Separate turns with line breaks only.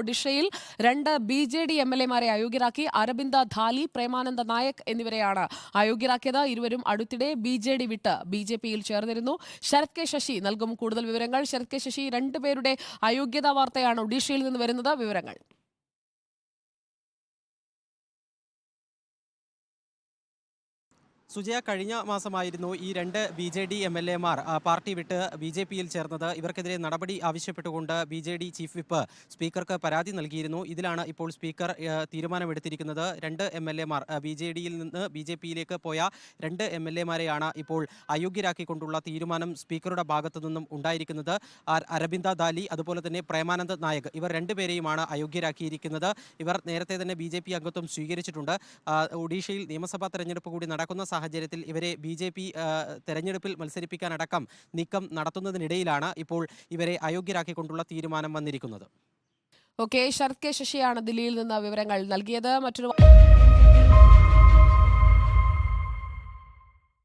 ഒഡീഷയിൽ രണ്ട് B J D M L എമാരെ അയോഗ്യരാക്കി അരബിന്ദ ധാലി പ്രേമാനന്ദ നായക് എന്നിവരെയാണ് അയോഗ്യരാക്കിയത്. ഇരുവരും അടുത്തിടെ ബി ജെ ഡി വിട്ട് ബി ജെ പിയിൽ ചേർന്നിരുന്നു. ശരത് കെ ശശി നൽകും കൂടുതൽ വിവരങ്ങൾ. ശരത് കെ ശശി രണ്ടുപേരുടെ അയോഗ്യതാ വാർത്തയാണ് ഒഡീഷയിൽ നിന്ന് വരുന്നത്. വിവരങ്ങൾ.
സുജയ കഴിഞ്ഞ മാസമായിരുന്നു ഈ രണ്ട് B J D M L എമാർ പാർട്ടി വിട്ട് ബി ജെ പിയിൽ ചേർന്നത്. ഇവർക്കെതിരെ നടപടി ആവശ്യപ്പെട്ടുകൊണ്ട് B J D chief whip സ്പീക്കർക്ക് പരാതി നൽകിയിരുന്നു. ഇതിലാണ് ഇപ്പോൾ സ്പീക്കർ തീരുമാനമെടുത്തിരിക്കുന്നത്. രണ്ട് എം എൽ എമാർ ബി ജെ ഡിയിൽ നിന്ന് ബി ജെ പിയിലേക്ക് പോയ രണ്ട് എം എൽ എമാരെയാണ് ഇപ്പോൾ അയോഗ്യരാക്കിക്കൊണ്ടുള്ള തീരുമാനം സ്പീക്കറുടെ ഭാഗത്തു നിന്നും ഉണ്ടായിരിക്കുന്നത്. അരബിന്ദ ദാലി അതുപോലെ തന്നെ പ്രേമാനന്ദ് നായക് ഇവർ രണ്ടുപേരെയുമാണ് അയോഗ്യരാക്കിയിരിക്കുന്നത്. ഇവർ നേരത്തെ തന്നെ ബി അംഗത്വം സ്വീകരിച്ചിട്ടുണ്ട്. ഒഡീഷയിൽ നിയമസഭാ തെരഞ്ഞെടുപ്പ് കൂടി നടക്കുന്ന സാഹചര്യത്തിൽ ഇവരെ ബി ജെ പി തെരഞ്ഞെടുപ്പിൽ മത്സരിപ്പിക്കാനടക്കം നീക്കം നടത്തുന്നതിനിടയിലാണ് ഇപ്പോൾ ഇവരെ അയോഗ്യരാക്കിക്കൊണ്ടുള്ള തീരുമാനം വന്നിരിക്കുന്നത്.
ഓക്കെ ശരത് കെ ശശിയാണ് ദില്ലിയിൽ നിന്ന് വിവരങ്ങൾ നൽകിയത്. മറ്റൊരു